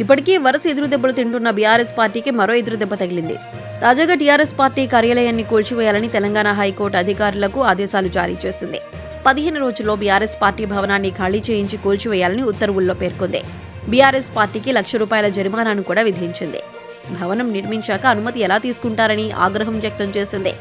ఇప్పటికీ వరుస ఎదురు దెబ్బలు తింటున్న బీఆర్ఎస్ పార్టీకి మరో ఎదురు దెబ్బ తగిలింది. తాజాగా టీఆర్ఎస్ పార్టీ కార్యాలయాన్ని కూల్చివేయాలని తెలంగాణ హైకోర్టు అధికారులకు ఆదేశాలు జారీ చేసింది. పదిహేను రోజుల్లో బీఆర్ఎస్ పార్టీ భవనాన్ని ఖాళీ చేయించి కూల్చివేయాలని ఉత్తర్వుల్లో పేర్కొంది. బీఆర్ఎస్ పార్టీకి లక్ష రూపాయల జరిమానాను కూడా విధించింది. భవనం నిర్మించాక అనుమతి ఎలా తీసుకుంటారని ఆగ్రహం వ్యక్తం చేసింది.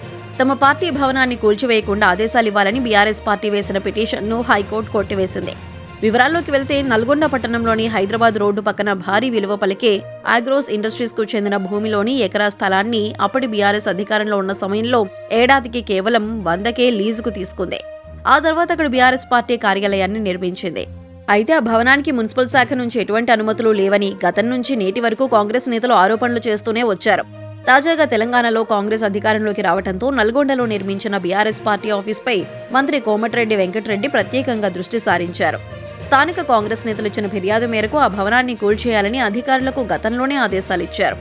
తమ పార్టీ భవనాన్ని కూల్చివేయకుండా ఆదేశాలు ఇవ్వాలని బీఆర్ఎస్ పార్టీ వేసిన పిటిషన్ను హైకోర్టు కొట్టివేసింది. వివరాల్లోకి వెళ్తే నల్గొండ పట్టణంలోని హైదరాబాద్ రోడ్డు పక్కన భారీ విలువ పలికే ఆగ్రోస్ ఇండస్ట్రీస్కు చెందిన భూమిలోని ఎకరా స్థలాన్ని అప్పటి బీఆర్ఎస్ అధికారంలో ఉన్న సమయంలో ఏడాదికి కేవలం వందకే లీజుకు తీసుకుంది. ఆ తర్వాత అక్కడ బీఆర్ఎస్ పార్టీ కార్యాలయాన్ని నిర్మించింది. అయితే ఆ భవనానికి మున్సిపల్ శాఖ నుంచి ఎటువంటి అనుమతులు లేవని గతం నుంచి నేటి వరకు కాంగ్రెస్ నేతలు ఆరోపణలు చేస్తూనే వచ్చారు. తాజాగా తెలంగాణలో కాంగ్రెస్ అధికారంలోకి రావడంతో నల్గొండలో నిర్మించిన బీఆర్ఎస్ పార్టీ ఆఫీస్పై మంత్రి కోమటిరెడ్డి వెంకటరెడ్డి ప్రత్యేకంగా దృష్టి సారించారు. స్థానిక కాంగ్రెస్ నేతలు ఇచ్చిన ఫిర్యాదు మేరకు ఆ భవనాన్ని కూల్చేయాలని అధికారులకు గతంలోనే ఆదేశాలిచ్చారు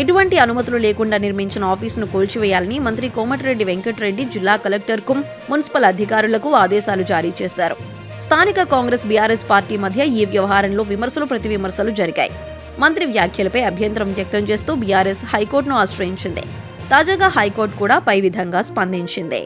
ఎటువంటి అనుమతులు లేకుండా నిర్మించిన ఆఫీసును కూల్చివేయాలని మంత్రి కోమటిరెడ్డి వెంకటరెడ్డి జిల్లా కలెక్టర్కు మున్సిపల్ అధికారులకు ఆదేశాలు జారీ చేశారు. స్థానిక కాంగ్రెస్ బీఆర్ఎస్ పార్టీ మధ్య ఈ వ్యవహారంలో విమర్శలు ప్రతి విమర్శలు జరిగాయి. మంత్రి వ్యాఖ్యలపై అభ్యంతరం వ్యక్తం చేస్తూ బీఆర్ఎస్ హైకోర్టును ఆశ్రయించింది. తాజాగా హైకోర్టు కూడా పై విధంగా స్పందించింది.